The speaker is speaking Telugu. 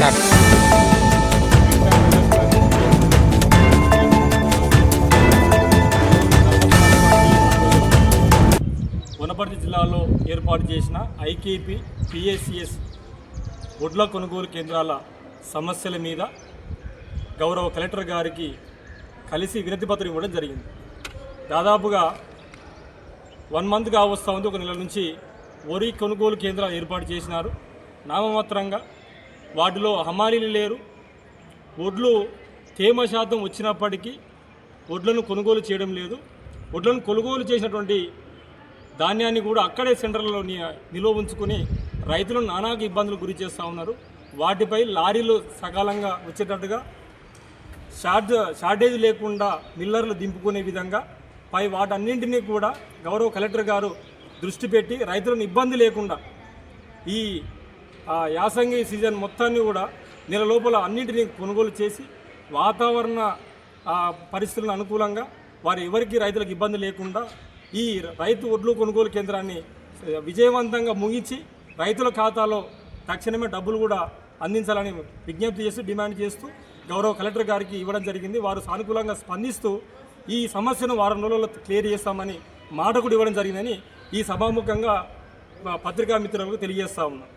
స్టార్ట్ వనపర్తి జిల్లాలో ఏర్పాటు చేసిన ఐకేపీ పిఎస్సిఎస్ వడ్ల కొనుగోలు కేంద్రాల సమస్యల మీద గౌరవ కలెక్టర్ గారికి కలిసి వినతి పత్రం ఇవ్వడం జరిగింది. దాదాపుగా వన్ మంత్గా వస్తూ ఉంది. ఒక నెల నుంచి వరి కొనుగోలు కేంద్రాలు ఏర్పాటు చేసినారు. నామమాత్రంగా వాటిలో హమాలీలు లేరు. వడ్లు తేమ శాతం వచ్చినప్పటికీ వడ్లను కొనుగోలు చేయడం లేదు. వడ్లను కొనుగోలు చేసినటువంటి ధాన్యాన్ని కూడా అక్కడే సెంటర్లలో నిలువ నిల్వ ఉంచుకొని రైతులను నానాక ఇబ్బందులు గురి చేస్తూ ఉన్నారు. వాటిపై లారీలు సకాలంగా వచ్చేటట్టుగా షార్ట్ షార్టేజ్ లేకుండా మిల్లర్లు దింపుకునే విధంగా పై వాటన్నింటినీ కూడా గౌరవ కలెక్టర్ గారు దృష్టి పెట్టి రైతులను ఇబ్బంది లేకుండా ఈ ఆ, యాసంగి సీజన్ మొత్తాన్ని కూడా నెల లోపల అన్నింటినీ కొనుగోలు చేసి వాతావరణ పరిస్థితులను అనుకూలంగా వారు ఎవరికి రైతులకు ఇబ్బంది లేకుండా ఈ రైతు ఒడ్లు కొనుగోలు కేంద్రాన్ని విజయవంతంగా ముగించి రైతుల ఖాతాలో తక్షణమే డబ్బులు కూడా అందించాలని విజ్ఞప్తి చేస్తూ డిమాండ్ చేస్తూ గౌరవ కలెక్టర్ గారికి ఇవ్వడం జరిగింది. వారు సానుకూలంగా స్పందిస్తూ ఈ సమస్యను వారం రోజుల్లో క్లియర్ చేస్తామని మాట కూడా ఇవ్వడం జరిగిందని ఈ సభాముఖంగా పత్రికా మిత్రులకు తెలియజేస్తా ఉన్నాం.